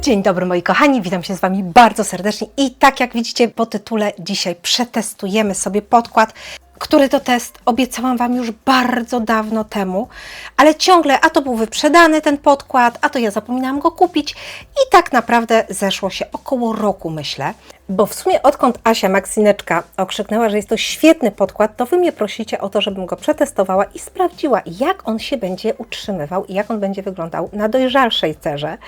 Dzień dobry moi kochani, witam się z Wami bardzo serdecznie i tak jak widzicie po tytule dzisiaj przetestujemy sobie podkład, który to test obiecałam Wam już bardzo dawno temu, ale ciągle a to był wyprzedany ten podkład, a to ja zapominałam go kupić i tak naprawdę zeszło się około roku myślę, bo w sumie odkąd Asia Maksineczka okrzyknęła, że jest to świetny podkład, to Wy mnie prosicie o to, żebym go przetestowała i sprawdziła, jak on się będzie utrzymywał i jak on będzie wyglądał na dojrzalszej cerze.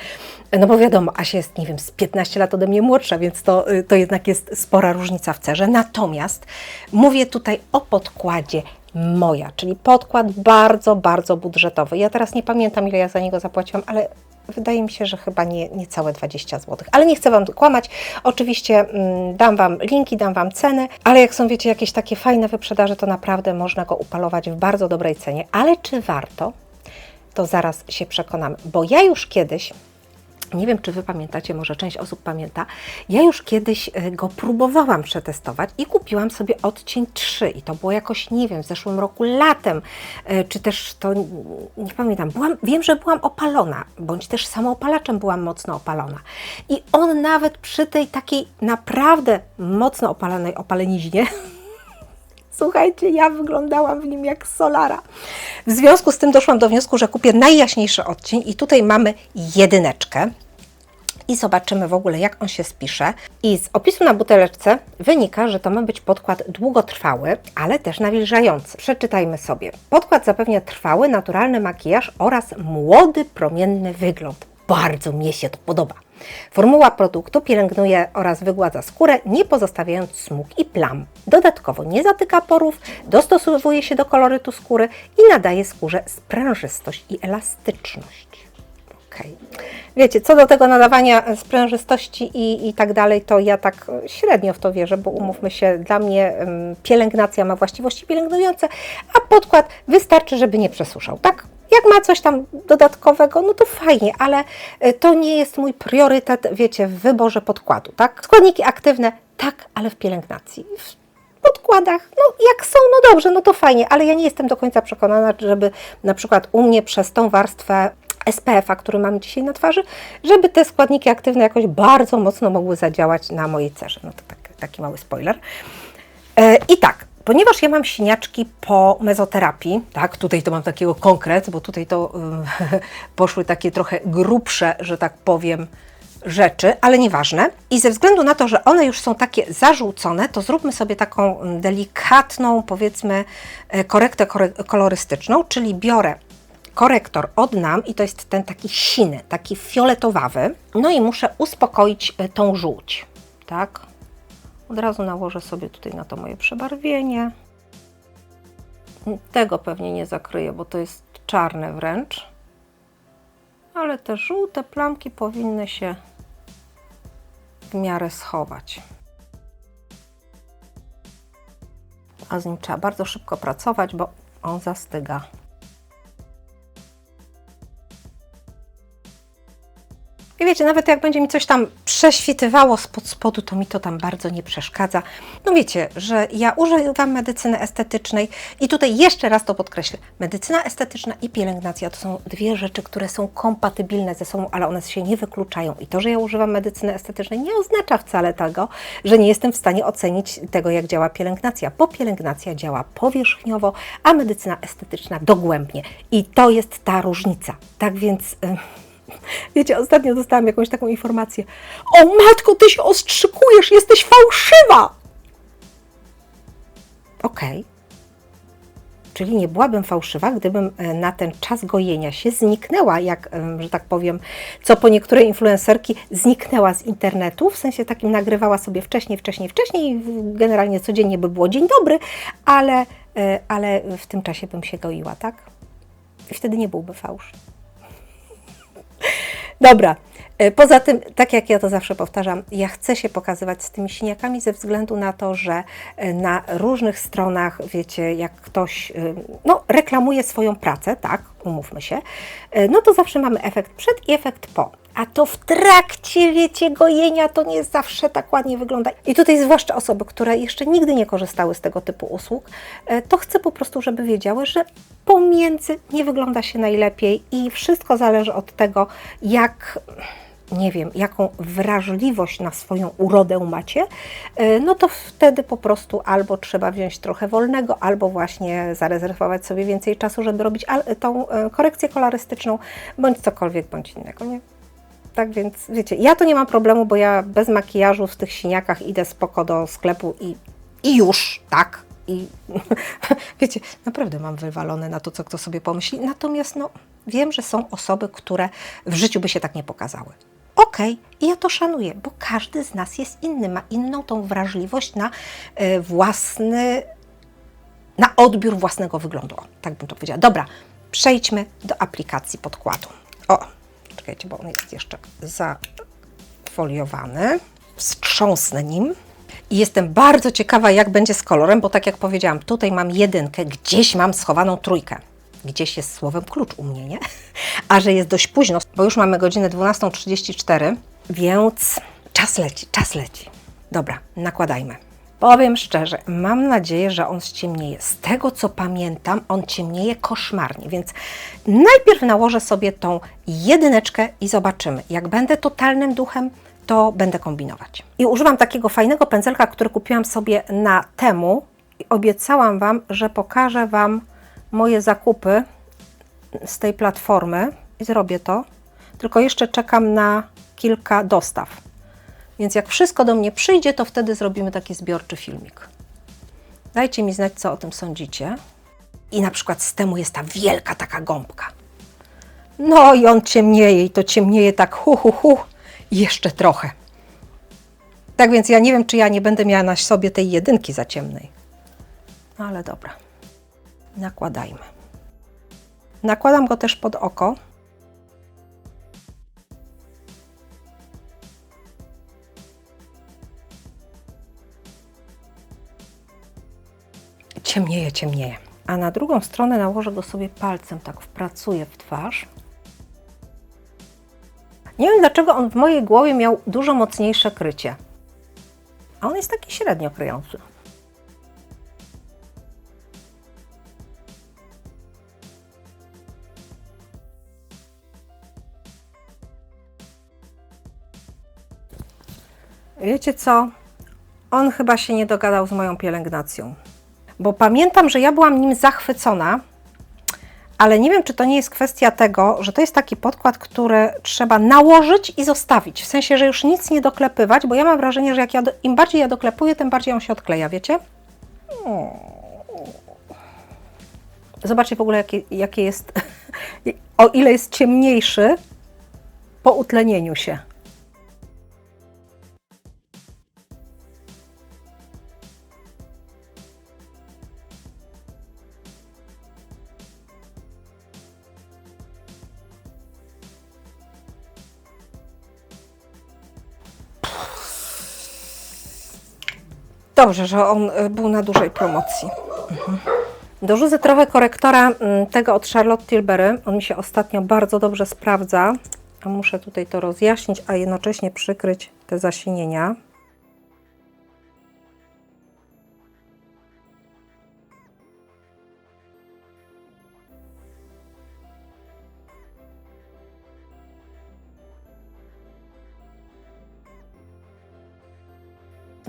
No bo wiadomo, Asia jest, nie wiem, z 15 lat ode mnie młodsza, więc to, y, to jednak jest spora różnica w cerze. Natomiast mówię tutaj o podkładzie moja, czyli podkład bardzo, bardzo budżetowy. Ja teraz nie pamiętam, ile ja za niego zapłaciłam, ale wydaje mi się, że chyba nie, niecałe 20 zł. Ale nie chcę Wam kłamać. Oczywiście mm, dam Wam linki, dam Wam ceny, ale jak są, wiecie, jakieś takie fajne wyprzedaże, to naprawdę można go upalować w bardzo dobrej cenie. Ale czy warto? To zaraz się przekonamy, bo ja już kiedyś nie wiem, czy Wy pamiętacie, może część osób pamięta. Ja już kiedyś e, go próbowałam przetestować i kupiłam sobie odcień 3 i to było jakoś, nie wiem, w zeszłym roku latem, e, czy też to, nie pamiętam, byłam, wiem, że byłam opalona, bądź też samoopalaczem byłam mocno opalona. I on nawet przy tej takiej naprawdę mocno opalonej opaleniźnie, Słuchajcie, ja wyglądałam w nim jak solara. W związku z tym doszłam do wniosku, że kupię najjaśniejszy odcień i tutaj mamy jedyneczkę. I zobaczymy w ogóle, jak on się spisze. I z opisu na buteleczce wynika, że to ma być podkład długotrwały, ale też nawilżający. Przeczytajmy sobie. Podkład zapewnia trwały, naturalny makijaż oraz młody, promienny wygląd. Bardzo mi się to podoba. Formuła produktu pielęgnuje oraz wygładza skórę, nie pozostawiając smug i plam. Dodatkowo nie zatyka porów, dostosowuje się do kolorytu skóry i nadaje skórze sprężystość i elastyczność. Okay. Wiecie, co do tego nadawania sprężystości i, i tak dalej, to ja tak średnio w to wierzę, bo umówmy się, dla mnie pielęgnacja ma właściwości pielęgnujące, a podkład wystarczy, żeby nie przesuszał, tak? Jak ma coś tam dodatkowego, no to fajnie, ale e, to nie jest mój priorytet, wiecie, w wyborze podkładu, tak? Składniki aktywne, tak, ale w pielęgnacji. W podkładach, no jak są, no dobrze, no to fajnie, ale ja nie jestem do końca przekonana, żeby na przykład u mnie przez tą warstwę SPF-a, który mamy dzisiaj na twarzy, żeby te składniki aktywne jakoś bardzo mocno mogły zadziałać na mojej cerze. No to tak, taki mały spoiler. E, I tak, Ponieważ ja mam siniaczki po mezoterapii, tak, tutaj to mam takiego konkret, bo tutaj to y, poszły takie trochę grubsze, że tak powiem, rzeczy, ale nieważne. I ze względu na to, że one już są takie zarzucone, to zróbmy sobie taką delikatną, powiedzmy, e, korektę kolorystyczną, czyli biorę korektor od NAM i to jest ten taki siny, taki fioletowawy. No i muszę uspokoić e, tą żółć, tak? Od razu nałożę sobie tutaj na to moje przebarwienie. Tego pewnie nie zakryję, bo to jest czarne wręcz. Ale te żółte plamki powinny się w miarę schować. A z nim trzeba bardzo szybko pracować, bo on zastyga. I wiecie, nawet jak będzie mi coś tam prześwitywało spod spodu, to mi to tam bardzo nie przeszkadza. No wiecie, że ja używam medycyny estetycznej i tutaj jeszcze raz to podkreślę. Medycyna estetyczna i pielęgnacja to są dwie rzeczy, które są kompatybilne ze sobą, ale one się nie wykluczają. I to, że ja używam medycyny estetycznej nie oznacza wcale tego, że nie jestem w stanie ocenić tego, jak działa pielęgnacja, bo pielęgnacja działa powierzchniowo, a medycyna estetyczna dogłębnie. I to jest ta różnica. Tak więc... Wiecie, ostatnio dostałam jakąś taką informację. O matko, ty się ostrzykujesz, jesteś fałszywa! Okej. Okay. Czyli nie byłabym fałszywa, gdybym e, na ten czas gojenia się zniknęła, jak, że tak powiem, co po niektóre influencerki zniknęła z internetu, w sensie takim nagrywała sobie wcześniej, wcześniej, wcześniej generalnie codziennie by było dzień dobry, ale, e, ale w tym czasie bym się goiła, tak? I wtedy nie byłby fałsz. Dobra. E, poza tym, tak jak ja to zawsze powtarzam, ja chcę się pokazywać z tymi siniakami ze względu na to, że e, na różnych stronach, wiecie, jak ktoś e, no, reklamuje swoją pracę, tak, umówmy się, no to zawsze mamy efekt przed i efekt po a to w trakcie, wiecie, gojenia to nie zawsze tak ładnie wygląda. I tutaj zwłaszcza osoby, które jeszcze nigdy nie korzystały z tego typu usług, to chcę po prostu, żeby wiedziały, że pomiędzy nie wygląda się najlepiej i wszystko zależy od tego, jak nie wiem, jaką wrażliwość na swoją urodę macie, y, no to wtedy po prostu albo trzeba wziąć trochę wolnego, albo właśnie zarezerwować sobie więcej czasu, żeby robić tą y, korekcję kolorystyczną, bądź cokolwiek, bądź innego, nie? Tak więc, wiecie, ja to nie mam problemu, bo ja bez makijażu w tych siniakach idę spoko do sklepu i, i już, tak. I wiecie, naprawdę mam wywalone na to, co kto sobie pomyśli. Natomiast no, wiem, że są osoby, które w życiu by się tak nie pokazały. Okej, i ja to szanuję, bo każdy z nas jest inny, ma inną tą wrażliwość na e, własny, na odbiór własnego wyglądu. O, tak bym to powiedziała. Dobra, przejdźmy do aplikacji podkładu. O, czekajcie, bo on jest jeszcze zafoliowany. Wstrząsnę nim. I jestem bardzo ciekawa, jak będzie z kolorem, bo tak jak powiedziałam, tutaj mam jedynkę, gdzieś mam schowaną trójkę. Gdzieś jest słowem klucz u mnie, nie? A że jest dość późno, bo już mamy godzinę 12.34, więc czas leci, czas leci. Dobra, nakładajmy. Powiem szczerze, mam nadzieję, że on ściemnieje. Z tego co pamiętam, on ciemnieje koszmarnie, więc najpierw nałożę sobie tą jedyneczkę i zobaczymy. Jak będę totalnym duchem, to będę kombinować. I używam takiego fajnego pędzelka, który kupiłam sobie na temu i obiecałam Wam, że pokażę Wam moje zakupy z tej platformy i zrobię to. Tylko jeszcze czekam na kilka dostaw. Więc jak wszystko do mnie przyjdzie, to wtedy zrobimy taki zbiorczy filmik. Dajcie mi znać, co o tym sądzicie. I na przykład z temu jest ta wielka taka gąbka. No i on ciemnieje i to ciemnieje tak hu, hu, hu. Jeszcze trochę. Tak więc ja nie wiem, czy ja nie będę miała na sobie tej jedynki za ciemnej. No ale dobra. Nakładajmy. Nakładam go też pod oko. Ciemnieje, ciemnieje. A na drugą stronę nałożę go sobie palcem, tak wpracuję w twarz. Nie wiem dlaczego on w mojej głowie miał dużo mocniejsze krycie. A on jest taki średnio kryjący. Wiecie co? On chyba się nie dogadał z moją pielęgnacją. Bo pamiętam, że ja byłam nim zachwycona, ale nie wiem, czy to nie jest kwestia tego, że to jest taki podkład, który trzeba nałożyć i zostawić. W sensie, że już nic nie doklepywać, bo ja mam wrażenie, że jak ja do, im bardziej ja doklepuję, tym bardziej on się odkleja, wiecie? Zobaczcie w ogóle, jakie, jakie jest, o ile jest ciemniejszy po utlenieniu się. Dobrze, że on y, był na dużej promocji. Mhm. Dorzucę trochę korektora mm, tego od Charlotte Tilbury. On mi się ostatnio bardzo dobrze sprawdza. A Muszę tutaj to rozjaśnić, a jednocześnie przykryć te zasinienia.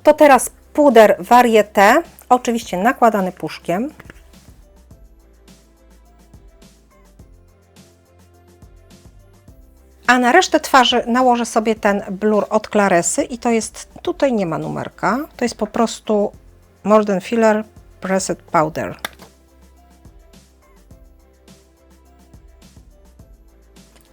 To teraz puder Varieté, oczywiście nakładany puszkiem. A na resztę twarzy nałożę sobie ten blur od Claresy i to jest, tutaj nie ma numerka, to jest po prostu Modern Filler Pressed Powder.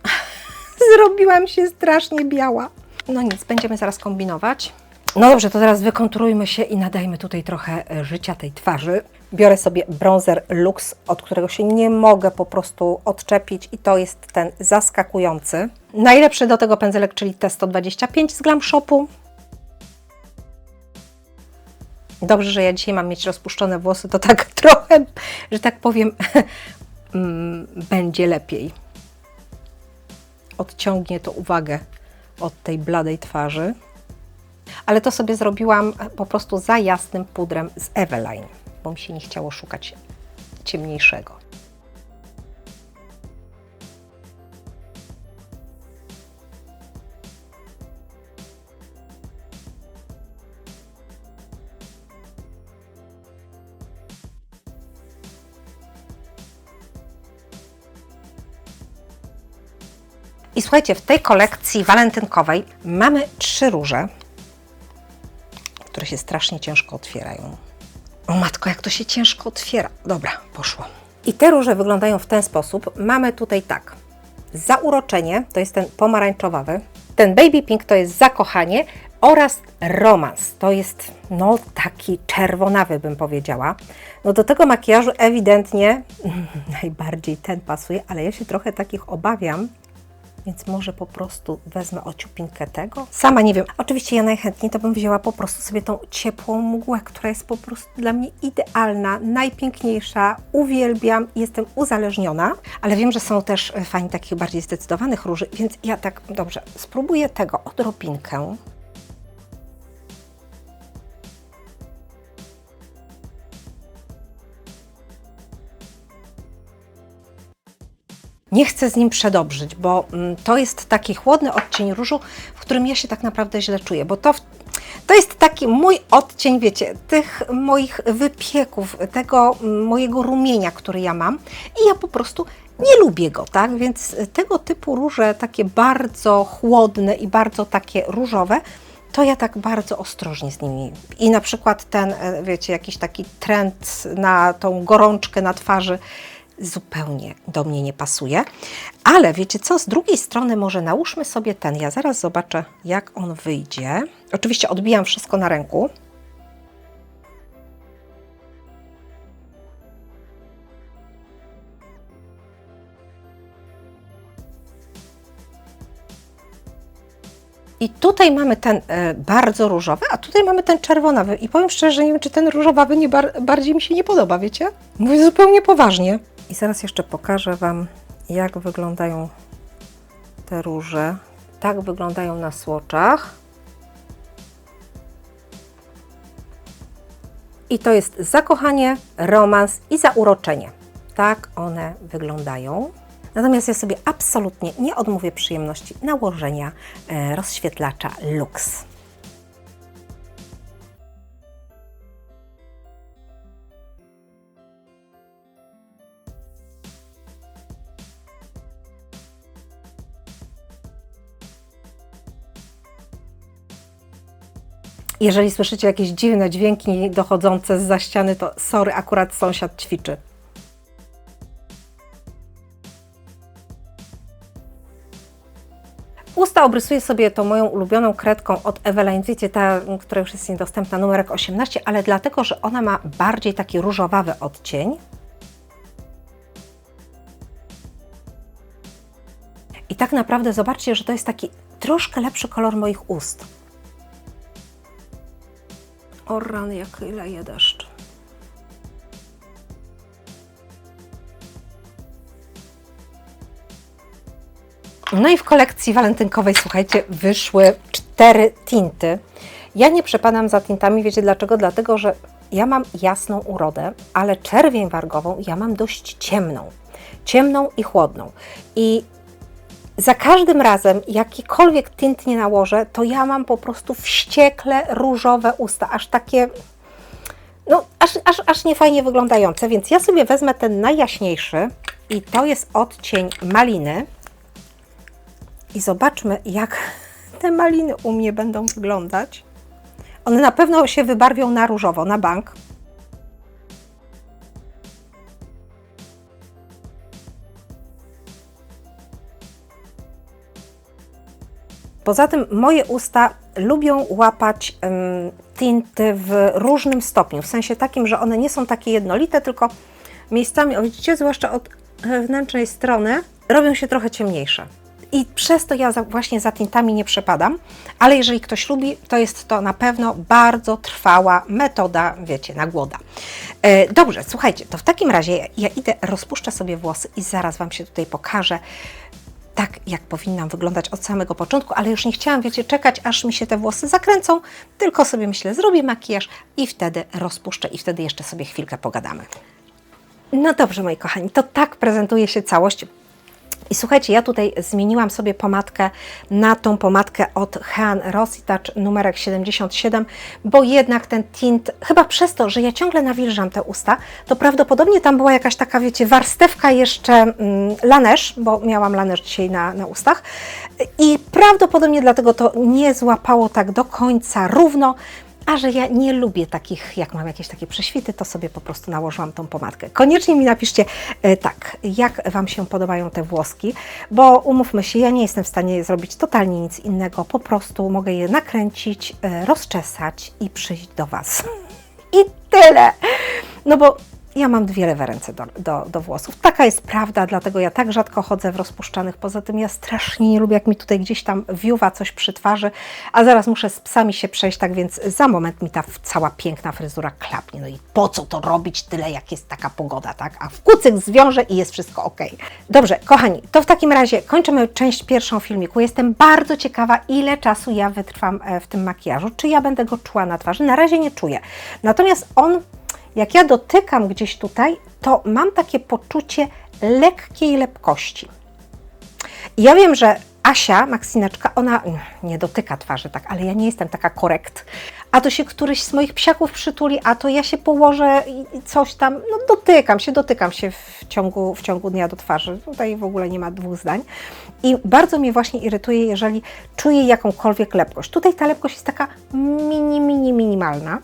Zrobiłam się strasznie biała. No nic, będziemy zaraz kombinować. No dobrze, to teraz wykonturujmy się i nadajmy tutaj trochę e, życia tej twarzy. Biorę sobie bronzer Lux, od którego się nie mogę po prostu odczepić i to jest ten zaskakujący. Najlepszy do tego pędzelek, czyli T125 z Glam Shopu. Dobrze, że ja dzisiaj mam mieć rozpuszczone włosy, to tak trochę, że tak powiem, mm, będzie lepiej. Odciągnie to uwagę od tej bladej twarzy ale to sobie zrobiłam e, po prostu za jasnym pudrem z Eveline, bo mi się nie chciało szukać ciemniejszego. I słuchajcie, w tej kolekcji walentynkowej mamy trzy róże się strasznie ciężko otwierają. O matko, jak to się ciężko otwiera. Dobra, poszło. I te róże wyglądają w ten sposób. Mamy tutaj tak. Zauroczenie, to jest ten pomarańczowawy. Ten baby pink to jest zakochanie oraz romans. To jest no taki czerwonawy bym powiedziała. No do tego makijażu ewidentnie najbardziej ten pasuje, ale ja się trochę takich obawiam, więc może po prostu wezmę ociupinkę tego. Sama nie wiem. Oczywiście ja najchętniej to bym wzięła po prostu sobie tą ciepłą mgłę, która jest po prostu dla mnie idealna, najpiękniejsza. Uwielbiam, jestem uzależniona, ale wiem, że są też e, fani takich bardziej zdecydowanych róży, więc ja tak, dobrze, spróbuję tego odrobinkę. Nie chcę z nim przedobrzyć, bo mm, to jest taki chłodny odcień różu, w którym ja się tak naprawdę źle czuję, bo to, to jest taki mój odcień, wiecie, tych moich wypieków, tego mm, mojego rumienia, który ja mam i ja po prostu nie lubię go, tak? Więc tego typu róże, takie bardzo chłodne i bardzo takie różowe, to ja tak bardzo ostrożnie z nimi. I na przykład ten, e, wiecie, jakiś taki trend na tą gorączkę na twarzy, zupełnie do mnie nie pasuje. Ale wiecie co, z drugiej strony może nałóżmy sobie ten. Ja zaraz zobaczę, jak on wyjdzie. Oczywiście odbijam wszystko na ręku. I tutaj mamy ten e, bardzo różowy, a tutaj mamy ten czerwonawy. I powiem szczerze, nie wiem, czy ten różowawy nie bar bardziej mi się nie podoba, wiecie? Mówię zupełnie poważnie. I zaraz jeszcze pokażę Wam, jak wyglądają te róże. Tak wyglądają na słoczach. I to jest zakochanie, romans i zauroczenie. Tak one wyglądają. Natomiast ja sobie absolutnie nie odmówię przyjemności nałożenia e, rozświetlacza Lux. Jeżeli słyszycie jakieś dziwne dźwięki dochodzące z za ściany, to sorry, akurat sąsiad ćwiczy. Usta obrysuję sobie tą moją ulubioną kredką od Eveline, wiecie, ta, która już jest niedostępna, numerek 18, ale dlatego, że ona ma bardziej taki różowawy odcień. I tak naprawdę zobaczcie, że to jest taki troszkę lepszy kolor moich ust. O rany, jak leje deszcz. No i w kolekcji walentynkowej, słuchajcie, wyszły cztery tinty. Ja nie przepadam za tintami, wiecie dlaczego? Dlatego, że ja mam jasną urodę, ale czerwień wargową ja mam dość ciemną. Ciemną i chłodną. I za każdym razem, jakikolwiek tint nie nałożę, to ja mam po prostu wściekle różowe usta, aż takie, no, aż, aż, aż niefajnie wyglądające. Więc ja sobie wezmę ten najjaśniejszy i to jest odcień maliny. I zobaczmy, jak te maliny u mnie będą wyglądać. One na pewno się wybarwią na różowo, na bank. Poza tym moje usta lubią łapać tinty w różnym stopniu, w sensie takim, że one nie są takie jednolite, tylko miejscami, o widzicie, zwłaszcza od wewnętrznej strony, robią się trochę ciemniejsze. I przez to ja właśnie za tintami nie przepadam, ale jeżeli ktoś lubi, to jest to na pewno bardzo trwała metoda, wiecie, na głoda. E, dobrze, słuchajcie, to w takim razie ja, ja idę, rozpuszczę sobie włosy i zaraz Wam się tutaj pokażę, tak jak powinnam wyglądać od samego początku, ale już nie chciałam, wiecie, czekać, aż mi się te włosy zakręcą, tylko sobie myślę, zrobię makijaż i wtedy rozpuszczę i wtedy jeszcze sobie chwilkę pogadamy. No dobrze, moi kochani, to tak prezentuje się całość. I słuchajcie, ja tutaj zmieniłam sobie pomadkę na tą pomadkę od Hean Rositouch numerek 77, bo jednak ten tint, chyba przez to, że ja ciągle nawilżam te usta, to prawdopodobnie tam była jakaś taka, wiecie, warstewka jeszcze mm, Laneige, bo miałam Laneige dzisiaj na, na ustach. I prawdopodobnie dlatego to nie złapało tak do końca równo, a że ja nie lubię takich, jak mam jakieś takie prześwity, to sobie po prostu nałożyłam tą pomadkę. Koniecznie mi napiszcie e, tak, jak Wam się podobają te włoski, bo umówmy się, ja nie jestem w stanie zrobić totalnie nic innego, po prostu mogę je nakręcić, e, rozczesać i przyjść do Was. I tyle. No bo ja mam dwie lewe ręce do, do, do włosów. Taka jest prawda, dlatego ja tak rzadko chodzę w rozpuszczanych. Poza tym ja strasznie nie lubię, jak mi tutaj gdzieś tam wiuwa coś przy twarzy, a zaraz muszę z psami się przejść, tak więc za moment mi ta cała piękna fryzura klapnie. No i po co to robić tyle, jak jest taka pogoda, tak? A w kucyk zwiążę i jest wszystko ok. Dobrze, kochani, to w takim razie kończymy część pierwszą filmiku. Jestem bardzo ciekawa, ile czasu ja wytrwam e, w tym makijażu. Czy ja będę go czuła na twarzy? Na razie nie czuję. Natomiast on jak ja dotykam gdzieś tutaj, to mam takie poczucie lekkiej lepkości. I ja wiem, że Asia, Maksineczka, ona nie dotyka twarzy tak, ale ja nie jestem taka korekt. A to się któryś z moich psiaków przytuli, a to ja się położę i coś tam, no dotykam się, dotykam się w ciągu, w ciągu dnia do twarzy. Tutaj w ogóle nie ma dwóch zdań. I bardzo mnie właśnie irytuje, jeżeli czuję jakąkolwiek lepkość. Tutaj ta lepkość jest taka mini, mini, minimalna.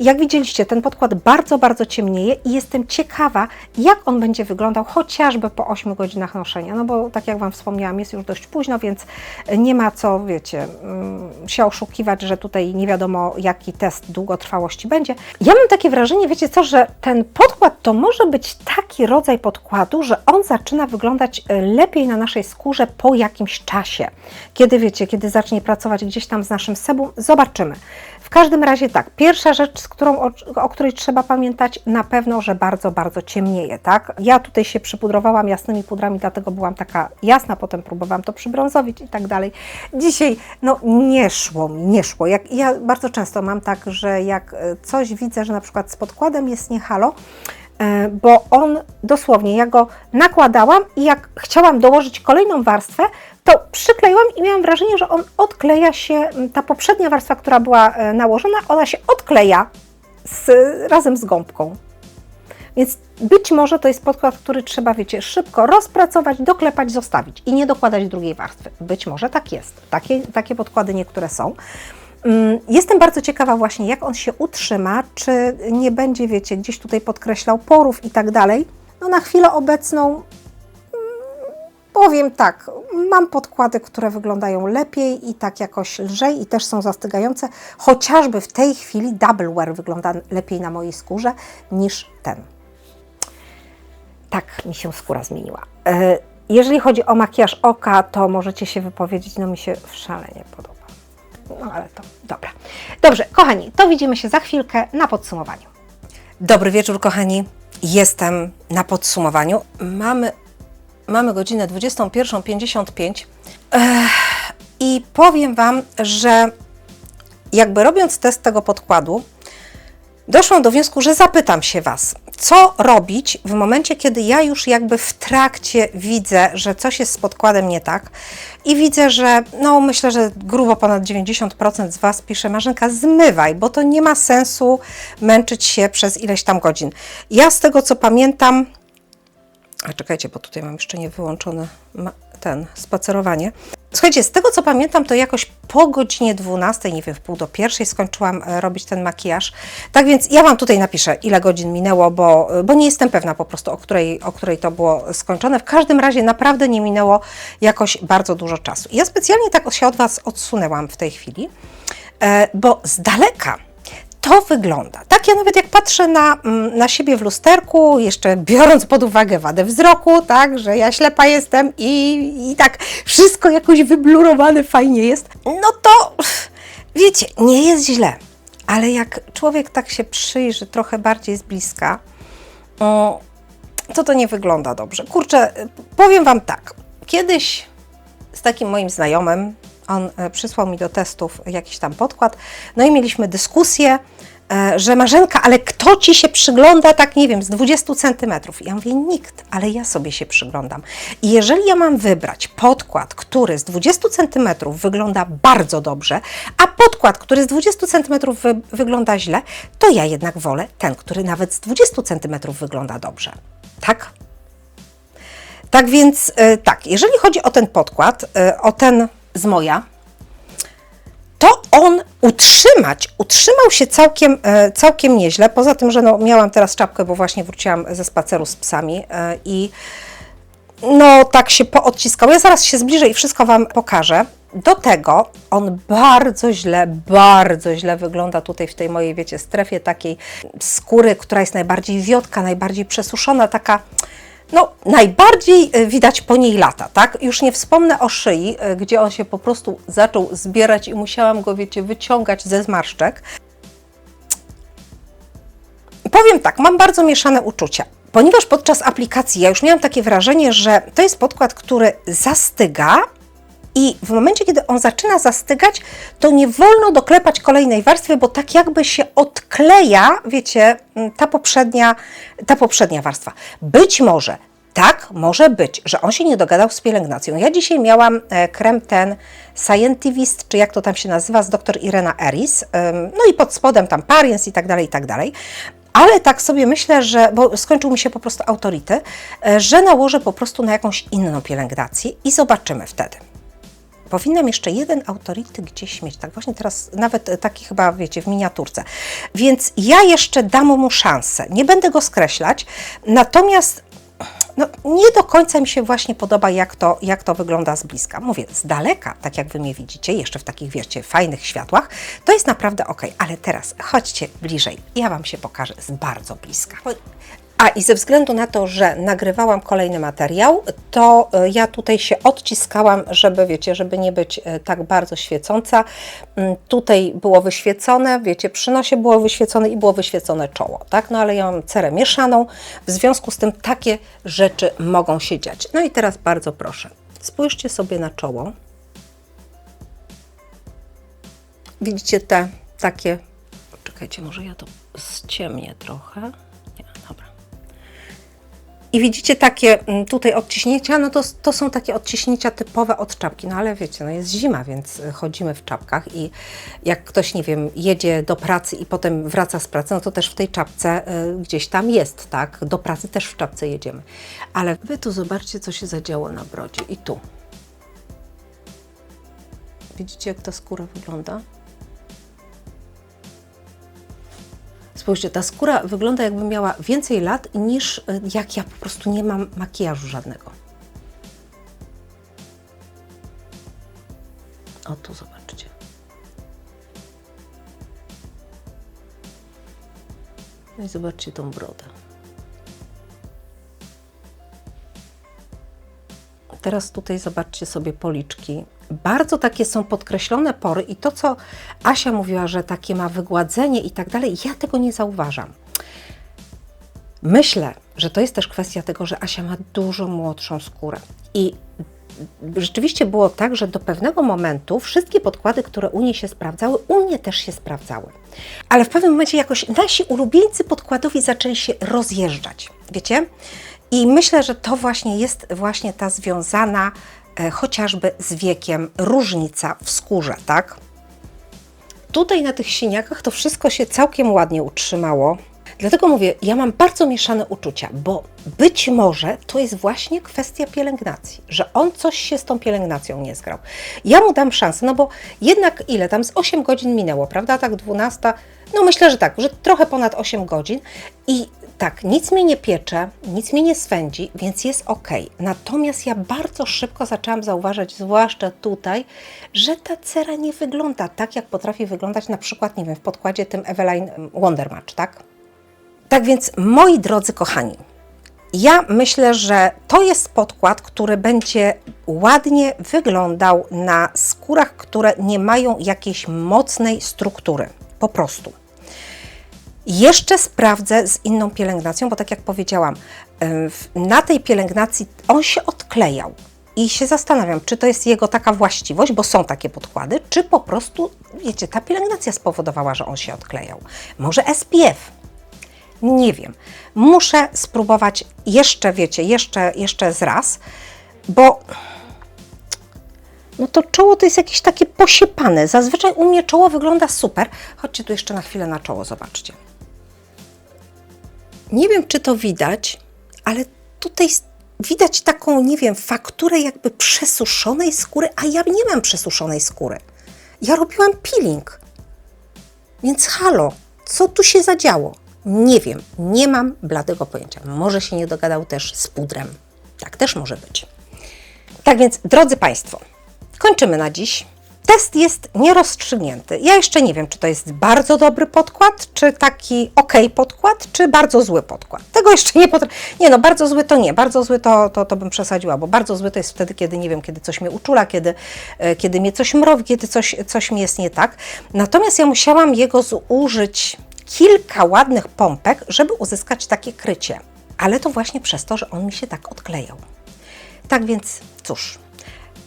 Jak widzieliście, ten podkład bardzo, bardzo ciemnieje i jestem ciekawa, jak on będzie wyglądał chociażby po 8 godzinach noszenia. No bo tak jak Wam wspomniałam, jest już dość późno, więc nie ma co, wiecie, mm, się oszukiwać, że tutaj nie wiadomo, jaki test długotrwałości będzie. Ja mam takie wrażenie, wiecie co, że ten podkład to może być taki rodzaj podkładu, że on zaczyna wyglądać e, lepiej na naszej skórze po jakimś czasie. Kiedy wiecie, kiedy zacznie pracować gdzieś tam z naszym sebum, zobaczymy. Każdym razie tak, pierwsza rzecz, z którą, o, o, której trzeba pamiętać, na pewno, że bardzo, bardzo ciemnieje, tak? Ja tutaj się przypudrowałam jasnymi pudrami, dlatego byłam taka jasna, potem próbowałam to przybrązowić i tak dalej. Dzisiaj, no nie szło mi, nie szło. Jak, ja bardzo często mam tak, że jak e, coś widzę, że na przykład z podkładem jest nie halo, bo on dosłownie, ja go nakładałam i jak chciałam dołożyć kolejną warstwę, to przykleiłam i miałam wrażenie, że on odkleja się, ta poprzednia warstwa, która była e, nałożona, ona się odkleja z, razem z gąbką. Więc być może to jest podkład, który trzeba, wiecie, szybko rozpracować, doklepać, zostawić i nie dokładać drugiej warstwy. Być może tak jest. Takie, takie podkłady niektóre są. Mm, jestem bardzo ciekawa właśnie, jak on się utrzyma, czy nie będzie, wiecie, gdzieś tutaj podkreślał porów i tak dalej. No na chwilę obecną Powiem tak, mam podkłady, które wyglądają lepiej i tak jakoś lżej i też są zastygające. Chociażby w tej chwili Double Wear wygląda lepiej na mojej skórze niż ten. Tak mi się skóra zmieniła. E, jeżeli chodzi o makijaż oka, to możecie się wypowiedzieć, no mi się szalenie podoba. No ale to dobra. Dobrze, kochani, to widzimy się za chwilkę na podsumowaniu. Dobry wieczór, kochani. Jestem na podsumowaniu. Mamy mamy godzinę 21.55 i powiem Wam, że jakby robiąc test tego podkładu, doszłam do wniosku, że zapytam się Was, co robić w momencie, kiedy ja już jakby w trakcie widzę, że coś jest z podkładem nie tak i widzę, że no myślę, że grubo ponad 90% z Was pisze Marzenka zmywaj, bo to nie ma sensu męczyć się przez ileś tam godzin. Ja z tego co pamiętam, a czekajcie, bo tutaj mam jeszcze nie wyłączone ten spacerowanie. Słuchajcie, z tego co pamiętam, to jakoś po godzinie 12, nie wiem, w pół do pierwszej skończyłam e, robić ten makijaż. Tak więc ja Wam tutaj napiszę, ile godzin minęło, bo, bo nie jestem pewna po prostu, o której, o której to było skończone. W każdym razie naprawdę nie minęło jakoś bardzo dużo czasu. Ja specjalnie tak się od Was odsunęłam w tej chwili, e, bo z daleka to wygląda. Tak ja nawet jak patrzę na, mm, na siebie w lusterku, jeszcze biorąc pod uwagę wadę wzroku, tak, że ja ślepa jestem i, i tak wszystko jakoś wyblurowane fajnie jest, no to wiecie, nie jest źle. Ale jak człowiek tak się przyjrzy trochę bardziej z bliska, to to nie wygląda dobrze. Kurczę, powiem Wam tak. Kiedyś z takim moim znajomym, on e, przysłał mi do testów jakiś tam podkład, no i mieliśmy dyskusję, że Marzenka, ale kto ci się przygląda tak, nie wiem, z 20 centymetrów? Ja mówię, nikt, ale ja sobie się przyglądam. I jeżeli ja mam wybrać podkład, który z 20 centymetrów wygląda bardzo dobrze, a podkład, który z 20 centymetrów wy, wygląda źle, to ja jednak wolę ten, który nawet z 20 centymetrów wygląda dobrze. Tak? Tak więc, e, tak, jeżeli chodzi o ten podkład, e, o ten z moja, to on utrzymać, utrzymał się całkiem, e, całkiem nieźle. Poza tym, że no, miałam teraz czapkę, bo właśnie wróciłam ze spaceru z psami e, i no tak się poodciskał. Ja zaraz się zbliżę i wszystko Wam pokażę. Do tego on bardzo źle, bardzo źle wygląda tutaj w tej mojej, wiecie, strefie takiej skóry, która jest najbardziej wiotka, najbardziej przesuszona, taka no, najbardziej y, widać po niej lata, tak? Już nie wspomnę o szyi, y, gdzie on się po prostu zaczął zbierać i musiałam go, wiecie, wyciągać ze zmarszczek. Powiem tak, mam bardzo mieszane uczucia, ponieważ podczas aplikacji ja już miałam takie wrażenie, że to jest podkład, który zastyga, i w momencie, kiedy on zaczyna zastygać, to nie wolno doklepać kolejnej warstwy, bo tak jakby się odkleja, wiecie, mm, ta poprzednia, ta poprzednia warstwa. Być może tak, może być, że on się nie dogadał z pielęgnacją. Ja dzisiaj miałam e, krem ten Scientivist, czy jak to tam się nazywa, z dr Irena Eris, no i pod spodem tam Pariens i tak dalej, i tak dalej. Ale tak sobie myślę, że, bo skończył mi się po prostu autorytet, że nałożę po prostu na jakąś inną pielęgnację i zobaczymy wtedy. Powinnam jeszcze jeden autorytet gdzieś mieć, tak właśnie teraz, nawet taki chyba, wiecie, w miniaturce. Więc ja jeszcze dam mu szansę. Nie będę go skreślać, natomiast no, nie do końca mi się właśnie podoba, jak to, jak to wygląda z bliska. Mówię, z daleka, tak jak Wy mnie widzicie, jeszcze w takich, wiecie, fajnych światłach, to jest naprawdę ok. Ale teraz chodźcie bliżej, ja Wam się pokażę z bardzo bliska. A i ze względu na to, że nagrywałam kolejny materiał, to e, ja tutaj się odciskałam, żeby wiecie, żeby nie być e, tak bardzo świecąca. Mm, tutaj było wyświecone, wiecie, przy nosie było wyświecone i było wyświecone czoło, tak? No ale ja mam cerę mieszaną, w związku z tym takie rzeczy mogą się dziać. No i teraz bardzo proszę, spójrzcie sobie na czoło. Widzicie te takie, czekajcie, może ja to ściemnię trochę. I widzicie takie mm, tutaj odciśnięcia, no to, to są takie odciśnięcia typowe od czapki, no ale wiecie, no jest zima, więc y, chodzimy w czapkach i jak ktoś, nie wiem, jedzie do pracy i potem wraca z pracy, no to też w tej czapce y, gdzieś tam jest, tak? Do pracy też w czapce jedziemy. Ale Wy tu zobaczcie, co się zadziało na brodzie i tu. Widzicie, jak ta skóra wygląda? Spójrzcie, ta skóra wygląda jakby miała więcej lat niż e, jak ja po prostu nie mam makijażu żadnego. O tu zobaczcie. No i zobaczcie tą brodę. Teraz tutaj zobaczcie sobie policzki bardzo takie są podkreślone pory i to, co Asia mówiła, że takie ma wygładzenie i tak dalej, ja tego nie zauważam. Myślę, że to jest też kwestia tego, że Asia ma dużo młodszą skórę i rzeczywiście było tak, że do pewnego momentu wszystkie podkłady, które u niej się sprawdzały, u mnie też się sprawdzały. Ale w pewnym momencie jakoś nasi ulubieńcy podkładowi zaczęli się rozjeżdżać, wiecie? I myślę, że to właśnie jest właśnie ta związana E, chociażby z wiekiem, różnica w skórze, tak? Tutaj na tych siniakach to wszystko się całkiem ładnie utrzymało. Dlatego mówię, ja mam bardzo mieszane uczucia, bo być może to jest właśnie kwestia pielęgnacji, że on coś się z tą pielęgnacją nie zgrał. Ja mu dam szansę, no bo jednak ile tam z 8 godzin minęło, prawda? Tak 12, no myślę, że tak, że trochę ponad 8 godzin i tak, nic mnie nie piecze, nic mnie nie swędzi, więc jest ok. Natomiast ja bardzo szybko zaczęłam zauważać, zwłaszcza tutaj, że ta cera nie wygląda tak, jak potrafi wyglądać na przykład, nie wiem, w podkładzie tym Eveline Wonder Match, tak? Tak więc, moi drodzy kochani, ja myślę, że to jest podkład, który będzie ładnie wyglądał na skórach, które nie mają jakiejś mocnej struktury. Po prostu. Jeszcze sprawdzę z inną pielęgnacją, bo tak jak powiedziałam, na tej pielęgnacji on się odklejał. I się zastanawiam, czy to jest jego taka właściwość, bo są takie podkłady, czy po prostu, wiecie, ta pielęgnacja spowodowała, że on się odklejał. Może SPF. Nie wiem. Muszę spróbować jeszcze, wiecie, jeszcze, jeszcze z raz, bo no to czoło to jest jakieś takie posiepane. Zazwyczaj u mnie czoło wygląda super. Chodźcie tu jeszcze na chwilę na czoło, zobaczcie. Nie wiem, czy to widać, ale tutaj widać taką, nie wiem, fakturę jakby przesuszonej skóry, a ja nie mam przesuszonej skóry. Ja robiłam peeling. Więc halo, co tu się zadziało? Nie wiem, nie mam bladego pojęcia. Może się nie dogadał też z pudrem. Tak też może być. Tak więc, drodzy Państwo, kończymy na dziś. Test jest nierozstrzygnięty. Ja jeszcze nie wiem, czy to jest bardzo dobry podkład, czy taki ok podkład, czy bardzo zły podkład. Tego jeszcze nie potrafię. Nie no, bardzo zły to nie. Bardzo zły to, to, to bym przesadziła, bo bardzo zły to jest wtedy, kiedy nie wiem, kiedy coś mnie uczula, kiedy, e, kiedy mnie coś mrowi, kiedy coś, coś mi jest nie tak. Natomiast ja musiałam jego zużyć kilka ładnych pompek, żeby uzyskać takie krycie. Ale to właśnie przez to, że on mi się tak odklejał. Tak więc, cóż,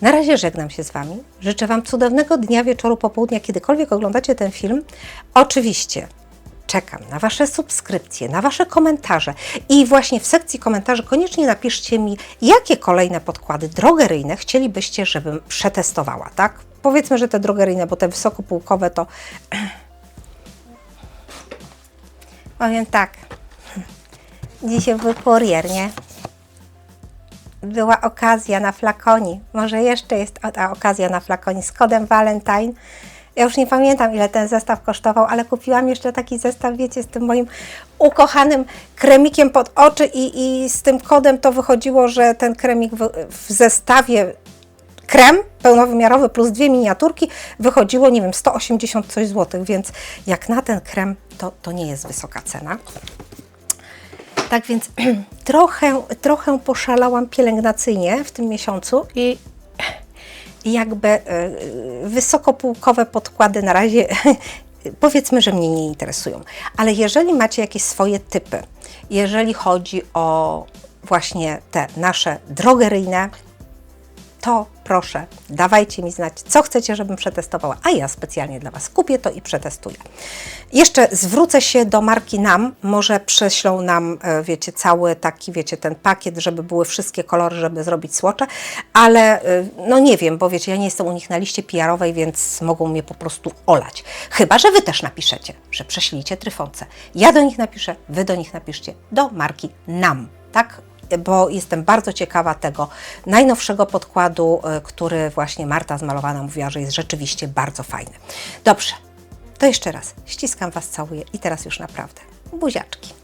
na razie żegnam się z Wami. Życzę Wam cudownego dnia, wieczoru, popołudnia, kiedykolwiek oglądacie ten film. Oczywiście czekam na Wasze subskrypcje, na Wasze komentarze i właśnie w sekcji komentarzy koniecznie napiszcie mi, jakie kolejne podkłady drogeryjne chcielibyście, żebym przetestowała, tak? Powiedzmy, że te drogeryjne, bo te wysokopółkowe to... Powiem tak, dzisiaj był kurier, nie? Była okazja na flakoni. Może jeszcze jest ta okazja na flakoni z kodem Valentine. Ja już nie pamiętam, ile ten zestaw kosztował, ale kupiłam jeszcze taki zestaw, wiecie, z tym moim ukochanym kremikiem pod oczy i, i z tym kodem to wychodziło, że ten kremik w, w zestawie krem pełnowymiarowy plus dwie miniaturki wychodziło, nie wiem, 180 coś złotych, więc jak na ten krem, to, to nie jest wysoka cena. Tak więc trochę, trochę poszalałam pielęgnacyjnie w tym miesiącu i jakby y, wysokopółkowe podkłady na razie powiedzmy, że mnie nie interesują. Ale jeżeli macie jakieś swoje typy, jeżeli chodzi o właśnie te nasze drogeryjne, to proszę, dawajcie mi znać, co chcecie, żebym przetestowała, a ja specjalnie dla Was kupię to i przetestuję. Jeszcze zwrócę się do marki NAM, może prześlą nam, e, wiecie, cały taki, wiecie, ten pakiet, żeby były wszystkie kolory, żeby zrobić słocze, ale e, no nie wiem, bo wiecie, ja nie jestem u nich na liście PR-owej, więc mogą mnie po prostu olać. Chyba, że Wy też napiszecie, że prześlijcie tryfonce. Ja do nich napiszę, Wy do nich napiszcie, do marki NAM, tak? Bo jestem bardzo ciekawa tego najnowszego podkładu, y, który właśnie Marta zmalowana mówiła, że jest rzeczywiście bardzo fajny. Dobrze, to jeszcze raz ściskam Was, całuję i teraz już naprawdę buziaczki.